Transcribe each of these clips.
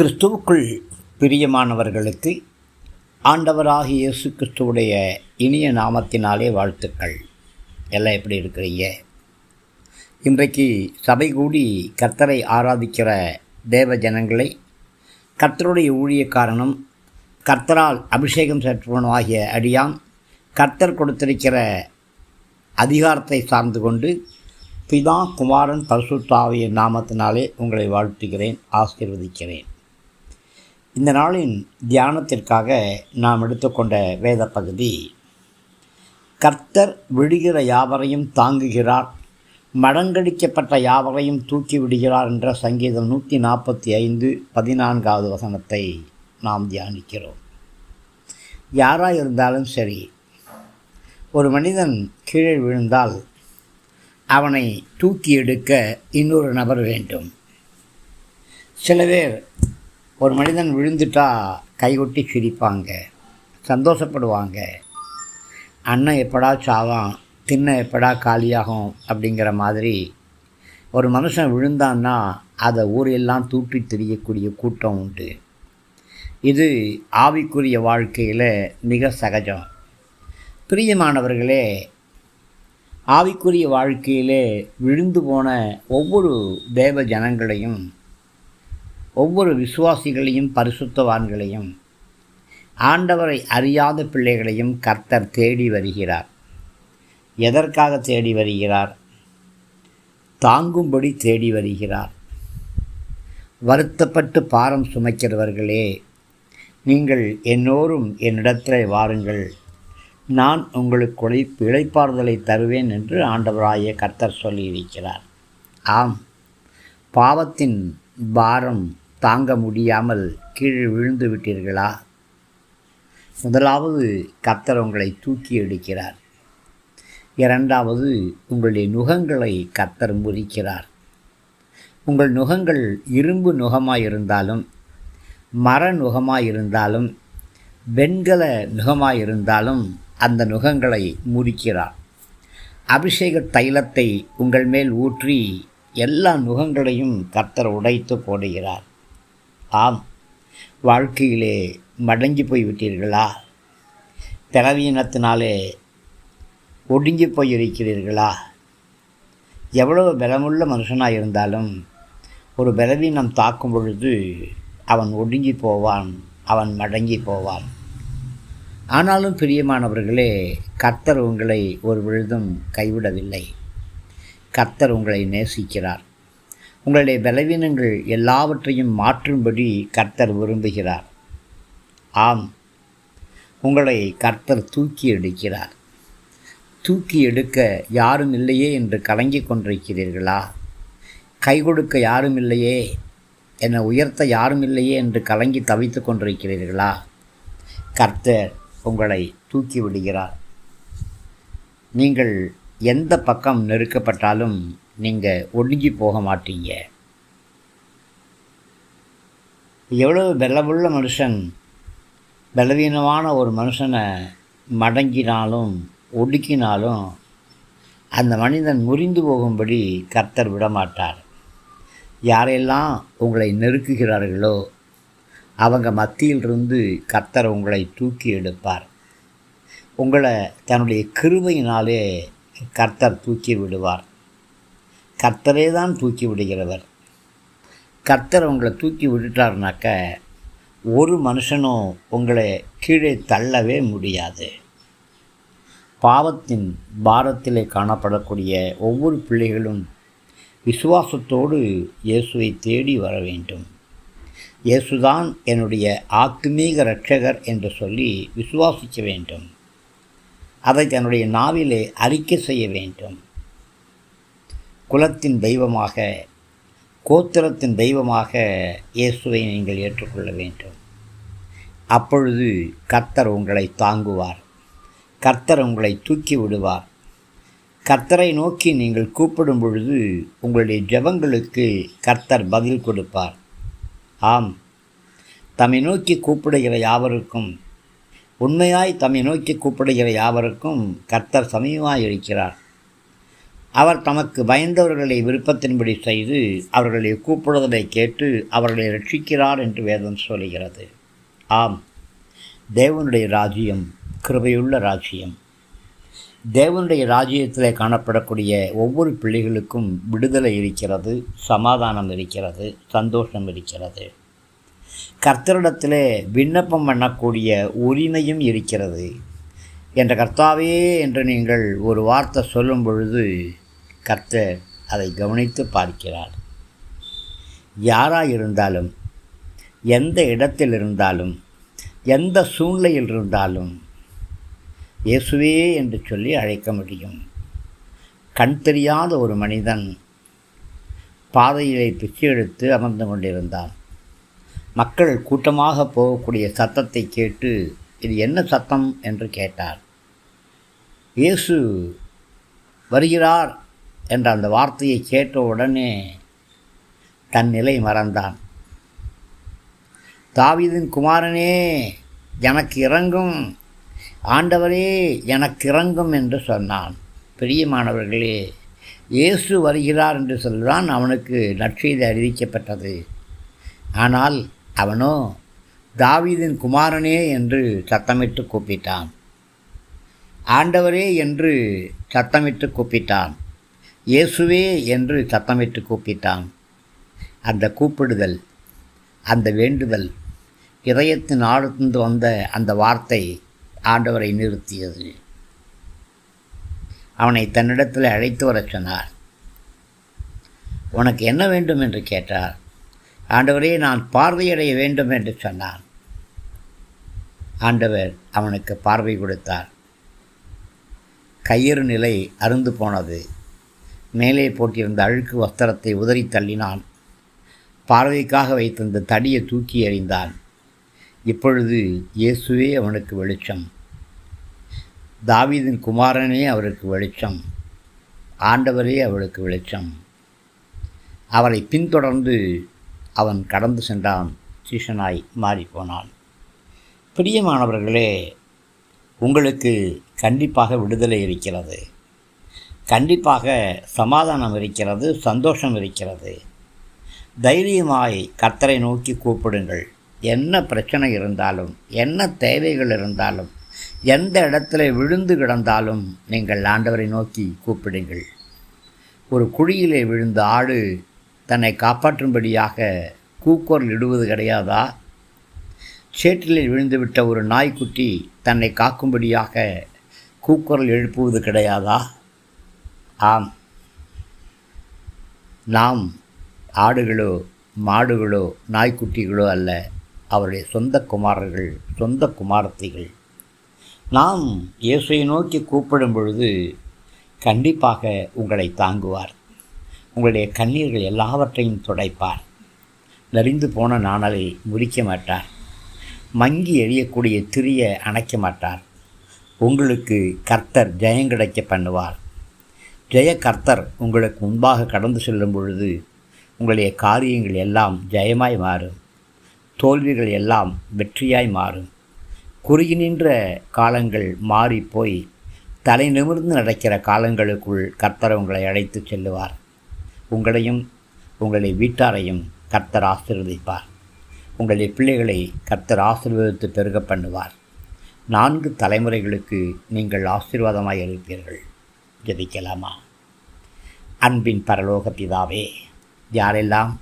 கிறிஸ்துவுக்குள் பிரியமானவர்களுக்கு ஆண்டவராகிய இயேசு கிறிஸ்துவுடைய இனிய நாமத்தினாலே வாழ்த்துக்கள். எல்லாம் எப்படி இருக்கிறீங்க? இன்றைக்கு சபை கூடி கர்த்தரை ஆராதிக்கிற தேவ ஜனங்களை கர்த்தருடைய ஊழியக்காரனும் கர்த்தரால் அபிஷேகம் பெற்றவனும் ஆகிய அடியான் கர்த்தர் கொடுத்திருக்கிற அதிகாரத்தை சார்ந்து கொண்டு பிதா குமாரன் பரிசுத்தாவிய நாமத்தினாலே உங்களை வாழ்த்துகிறேன் ஆசீர்வதிக்கிறேன். இந்த நாளின் தியானத்திற்காக நாம் எடுத்துக்கொண்ட வேத பகுதி கர்த்தர் விடுகிற யாவரையும் தாங்குகிறார் மடங்கடிக்கப்பட்ட யாவரையும் தூக்கி விடுகிறார் என்ற சங்கீதம் நூற்றி நாற்பத்தி ஐந்து பதினான்காவது வசனத்தை நாம் தியானிக்கிறோம். யாராக இருந்தாலும் சரி ஒரு மனிதன் கீழே விழுந்தால் அவனை தூக்கி எடுக்க இன்னொரு நபர் வேண்டும். சில பேர் ஒரு மனிதன் விழுந்துட்டா கைகொட்டி சிரிப்பாங்க சந்தோஷப்படுவாங்க. அண்ணன் எப்படா சாவான் தின்ன எப்படா காலியாகும் அப்படிங்கிற மாதிரி ஒரு மனுஷன் விழுந்தான்னா அதை ஊரெல்லாம் தூற்றி தெரியக்கூடிய கூட்டம் உண்டு. இது ஆவிக்குரிய வாழ்க்கையில் மிக சகஜம். பிரியமானவர்களே ஆவிக்குரிய வாழ்க்கையிலே விழுந்து போன ஒவ்வொரு தேவ ஜனங்களையும் ஒவ்வொரு விசுவாசிகளையும் பரிசுத்தவான்களையும் ஆண்டவரை அறியாத பிள்ளைகளையும் கர்த்தர் தேடி வருகிறார். எதற்காக தேடி வருகிறார்? தாங்கும்படி தேடி வருகிறார். வருத்தப்பட்டு பாரம் சுமைக்கிறவர்களே நீங்கள் என்னோரும் என்னிடத்தில் வாருங்கள். நான் உங்களுக்கு உழை இழைப்பாறுதலை தருவேன் என்று ஆண்டவராய கர்த்தர் சொல்லியிருக்கிறார். ஆம். பாவத்தின் பாரம் தாங்க முடியாமல் கீழே விழுந்து விட்டீர்களா? முதலாவது கர்த்தர் உங்களை தூக்கி எடுக்கிறார். இரண்டாவது உங்களுடைய நுகங்களை கர்த்தர் முறிக்கிறார். உங்கள் நுகங்கள் இரும்பு நுகமாக இருந்தாலும் மர நுகமாக இருந்தாலும் வெண்கல நுகமாக இருந்தாலும் அந்த நுகங்களை முறிக்கிறார். அபிஷேக தைலத்தை உங்கள் மேல் ஊற்றி எல்லா நுகங்களையும் கர்த்தர் உடைத்து போடுகிறார். ஆம். வாழ்க்கையிலே மடங்கி போய் விட்டீர்களா பலவீனத்தினாலே ஒடுங்கி போய் இருக்கிறீர்களா எவ்வளவு பலமுள்ள மனுஷனாக இருந்தாலும் ஒரு பலவீனம் தாக்கும் பொழுது அவன் ஒடுங்கி போவான் அவன் மடங்கி போவான். ஆனாலும் பிரியமானவர்களே கர்த்தர் உங்களை ஒரு விழுதும் கைவிடவில்லை. கர்த்தர் உங்களை நேசிக்கிறார். உங்களுடைய பலவீனங்கள் எல்லாவற்றையும் மாற்றும்படி கர்த்தர் விரும்புகிறார். ஆம். உங்களை கர்த்தர் தூக்கி எடுக்கிறார். தூக்கி எடுக்க யாரும் இல்லையே என்று கலங்கிக் கொண்டிருக்கிறீர்களா? கை கொடுக்க யாரும் இல்லையே என்னை உயர்த்த யாரும் இல்லையே என்று கலங்கி தவித்து கொண்டிருக்கிறீர்களா? கர்த்தர் உங்களை தூக்கி விடுகிறார். நீங்கள் எந்த பக்கம் நெருக்கப்பட்டாலும் நீங்கள் ஒடுங்கி போக மாட்டீங்க. எவ்வளவு பலமுள்ள மனுஷன் பலவீனமான ஒரு மனுஷனை மடங்கினாலும் ஒடுக்கினாலும் அந்த மனிதன் முறிந்து போகும்படி கர்த்தர் விடமாட்டார். யாரெல்லாம் உங்களை நெருக்குகிறார்களோ அவங்க மத்தியிலிருந்து கர்த்தர் உங்களை தூக்கி எடுப்பார். உங்களை தன்னுடைய கிருபையினாலே கர்த்தர் தூக்கி விடுவார். கர்த்தரே தான் தூக்கி விடுகிறவர். கர்த்தர் உங்களை தூக்கி விட்டுட்டார்னாக்க ஒரு மனுஷனும் உங்களை கீழே தள்ளவே முடியாது. பாவத்தின் பாரத்திலே காணப்படக்கூடிய ஒவ்வொரு பிள்ளைகளும் விசுவாசத்தோடு இயேசுவை தேடி வர வேண்டும். இயேசுதான் என்னுடைய ஆத்மீக இரட்சகர் என்று சொல்லி விசுவாசிக்க வேண்டும். அதை தன்னுடைய நாவிலே அறிக்கை செய்ய வேண்டும். குலத்தின் தெய்வமாக கோத்திரத்தின் தெய்வமாக இயேசுவை நீங்கள் ஏற்றுக்கொள்ள வேண்டும். அப்பொழுது கர்த்தர் உங்களை தாங்குவார். கர்த்தர் உங்களை தூக்கி விடுவார். கர்த்தரை நோக்கி நீங்கள் கூப்பிடும் பொழுது உங்களுடைய ஜெபங்களுக்கு கர்த்தர் பதில் கொடுப்பார். ஆம். தம்மை நோக்கி கூப்பிடுகிற யாவருக்கும் உண்மையாய் தம்மை நோக்கி கூப்பிடுகிற யாவருக்கும் கர்த்தர் சமயமாய் இருக்கிறார். அவர் தமக்கு பயந்தவர்களை விருப்பத்தின்படி செய்து அவர்களை கூப்பிடுவதை கேட்டு அவர்களை ரட்சிக்கிறார் என்று வேதம் சொல்கிறது ஆம் தேவனுடைய ராஜ்யம் கிருபையுள்ள ராஜ்யம். தேவனுடைய ராஜ்யத்தில் காணப்படக்கூடிய ஒவ்வொரு பிள்ளைகளுக்கும் விடுதலை இருக்கிறது சமாதானம் இருக்கிறது சந்தோஷம் இருக்கிறது. கர்த்தரிடத்தில் விண்ணப்பம் பண்ணக்கூடிய உரிமையும் இருக்கிறது. என்ற கர்த்தாவே என்று நீங்கள் ஒரு வார்த்தை சொல்லும் பொழுது கர்த்தர் அதை கவனித்து பார்க்கிறார். யாராக இருந்தாலும் எந்த இடத்தில் இருந்தாலும் எந்த சூழ்நிலையில் இருந்தாலும் இயேசுவே என்று சொல்லி அழைக்க முடியும். கண் தெரியாத ஒரு மனிதன் பாதையிலே பிச்சை எடுத்து அமர்ந்து கொண்டிருந்தான். மக்கள் கூட்டமாக போகக்கூடிய சத்தத்தை கேட்டு இது என்ன சத்தம்? என்று கேட்டார். இயேசு வருகிறார் என்ற அந்த வார்த்தையை கேட்ட உடனே தன் நிலை மறந்தான். தாவிதின் குமாரனே எனக்கு இறங்கும். ஆண்டவரே எனக்கு இறங்கும் என்று சொன்னான். பிரியமானவர்களே இயேசு வருகிறார் என்று சொல்லுதான் அவனுக்கு நற்செய்தி அறிவிக்கப்பட்டது. ஆனால் அவனோ தாவீதின் குமாரனே என்று சத்தமிட்டு கூப்பிட்டான். ஆண்டவரே என்று சத்தமிட்டு கூப்பிட்டான். இயேசுவே என்று சத்தமிட்டு கூப்பிட்டான். அந்த கூப்பிடுதல் அந்த வேண்டுதல் இதயத்தின் ஆழ்ந்து வந்த அந்த வார்த்தை ஆண்டவரை நிறுத்தியது. அவனை தன்னிடத்தில் அழைத்து வரச் சொன்னார். உனக்கு என்ன வேண்டும்? என்று கேட்டார். ஆண்டவரே நான் பார்வையடைய வேண்டும் என்று சொன்னான் ஆண்டவர் அவனுக்கு பார்வை கொடுத்தார். கயிறு நிலை அருந்து போனது. மேலே போட்டிருந்த அழுக்கு வஸ்திரத்தை உதறி தள்ளினான். பார்வைக்காக வைத்திருந்த தடியை தூக்கி எறிந்தான். இப்பொழுது இயேசுவே அவனுக்கு வெளிச்சம். தாவீதின் குமாரனே அவருக்கு வெளிச்சம். ஆண்டவரே அவளுக்கு வெளிச்சம். அவரை பின்தொடர்ந்து அவன் கடந்து சென்றான். சீஷனாய் மாறிப்போனான். பிரியமானவர்களே உங்களுக்கு கண்டிப்பாக விடுதலை இருக்கிறது. கண்டிப்பாக சமாதானம் இருக்கிறது சந்தோஷம் இருக்கிறது. தைரியமாய் கர்த்தரை நோக்கி கூப்பிடுங்கள். என்ன பிரச்சனை இருந்தாலும் என்ன தேவைகள் இருந்தாலும் எந்த இடத்துல விழுந்து கிடந்தாலும் நீங்கள் ஆண்டவரை நோக்கி கூப்பிடுங்கள். ஒரு குழியிலே விழுந்த ஆடு தன்னை காப்பாற்றும்படியாக கூக்குரல் இடுவது கிடையாதா? சேற்றிலில் விழுந்துவிட்ட ஒரு நாய்க்குட்டி தன்னை காக்கும்படியாக கூக்குரல் எழுப்புவது கிடையாதா? ஆம். நாம் ஆடுகளோ மாடுகளோ நாய்க்குட்டிகளோ அல்ல அவருடைய சொந்த குமாரர்கள் சொந்த குமாரத்திகள். நாம் இயேசுவை நோக்கி கூப்பிடும் பொழுது கண்டிப்பாக உங்களை தாங்குவார். உங்களுடைய கண்ணீர்கள் எல்லாவற்றையும் துடைப்பார். நெறிந்து போன நாணலை முடிக்க மாட்டார். மங்கி எழியக்கூடிய திரிய அணைக்க மாட்டார். உங்களுக்கு கர்த்தர் ஜெயம் கிடைக்க பண்ணுவார். ஜெய கர்த்தர் உங்களுக்கு முன்பாக கடந்து செல்லும் பொழுது உங்களுடைய காரியங்கள் எல்லாம் ஜெயமாய் மாறும். தோல்விகள் எல்லாம் வெற்றியாய் மாறும். குறுகி நின்ற காலங்கள் மாறி போய் தலை நிமிர்ந்து நடக்கிற காலங்களுக்குள் கர்த்தர் உங்களை அழைத்து செல்லுவார். உங்களையும் உங்களுடைய வீட்டாரையும் கர்த்தர் ஆசீர்வதிப்பார். உங்களுடைய பிள்ளைகளை கர்த்தர் ஆசீர்வதித்து பெருக பண்ணுவார். நான்கு தலைமுறைகளுக்கு நீங்கள் ஆசீர்வாதமாக இருப்பீர்கள். ஜெபிக்கலாமா? அன்பின் பரலோக பிதாவே யாரெல்லாம்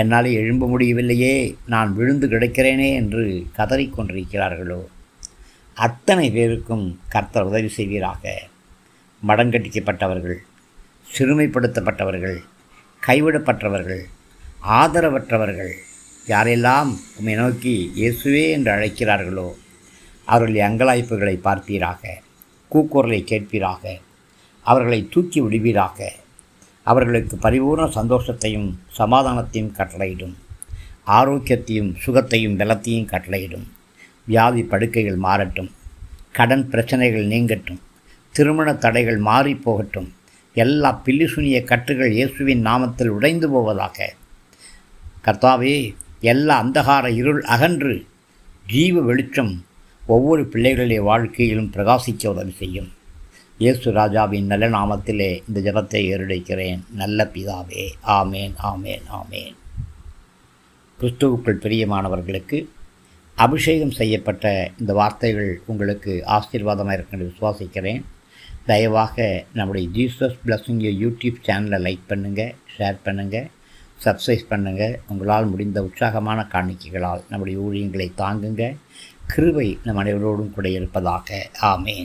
என்னால் எழும்ப முடியவில்லையே நான் விழுந்து கிடக்கிறேனே என்று கதறிக்கொண்டிருக்கிறார்களோ அத்தனை பேருக்கும் கர்த்தர் உதவி செய்வீராக. மடங்கடிக்கப்பட்டவர்கள் சிறுமைப்படுத்தப்பட்டவர்கள் கைவிடப்பட்டவர்கள் ஆதரவற்றவர்கள் யாரெல்லாம் உம்மை நோக்கி இயேசுவே என்று அழைக்கிறார்களோ அவர்களுடைய அங்கலாய்ப்புகளை பார்ப்பீராக கூக்குரலை கேட்பீராக. அவர்களை தூக்கி விடுவீராக. அவர்களுக்கு பரிபூர்ண சந்தோஷத்தையும் சமாதானத்தையும் கட்டளையிடும். ஆரோக்கியத்தையும் சுகத்தையும் பலத்தையும் கட்டளையிடும். வியாதி படுக்கைகள் மாறட்டும். கடன் பிரச்சனைகள் நீங்கட்டும். திருமண தடைகள் மாறி போகட்டும். எல்லா பில்லிசுனிய கட்டுகள் இயேசுவின் நாமத்தில் உடைந்து போவதாக. கர்த்தாவே எல்லா அந்தகார இருள் அகன்று ஜீவ வெளிச்சம் ஒவ்வொரு பிள்ளைகளுடைய வாழ்க்கையிலும் பிரகாசிக்க உதவி செய்யும். இயேசு ராஜாவின் நல்ல நாமத்திலே இந்த ஜபத்தை ஏறெடுக்கிறேன். நல்ல பிதாவே ஆமேன் ஆமேன் ஆமேன். கிறிஸ்துவுக்குள் பிரியமானவர்களுக்கு அபிஷேகம் செய்யப்பட்ட இந்த வார்த்தைகள் உங்களுக்கு ஆசீர்வாதமாக இருக்குன்னு விசுவாசிக்கிறேன். தயவாக நம்முடைய ஜீசஸ் பிளஸிங் யூடியூப் சேனலை லைக் பண்ணுங்கள் ஷேர் பண்ணுங்கள் சப்ஸ்கிரைப் பண்ணுங்கள் உங்களால் முடிந்த உற்சாகமான காணிக்கைகளால் நம்முடைய ஊழியங்களை தாங்குங்க. கிருவை நம் அனைவரோடும் கூட இருப்பதாக. ஆமேன்.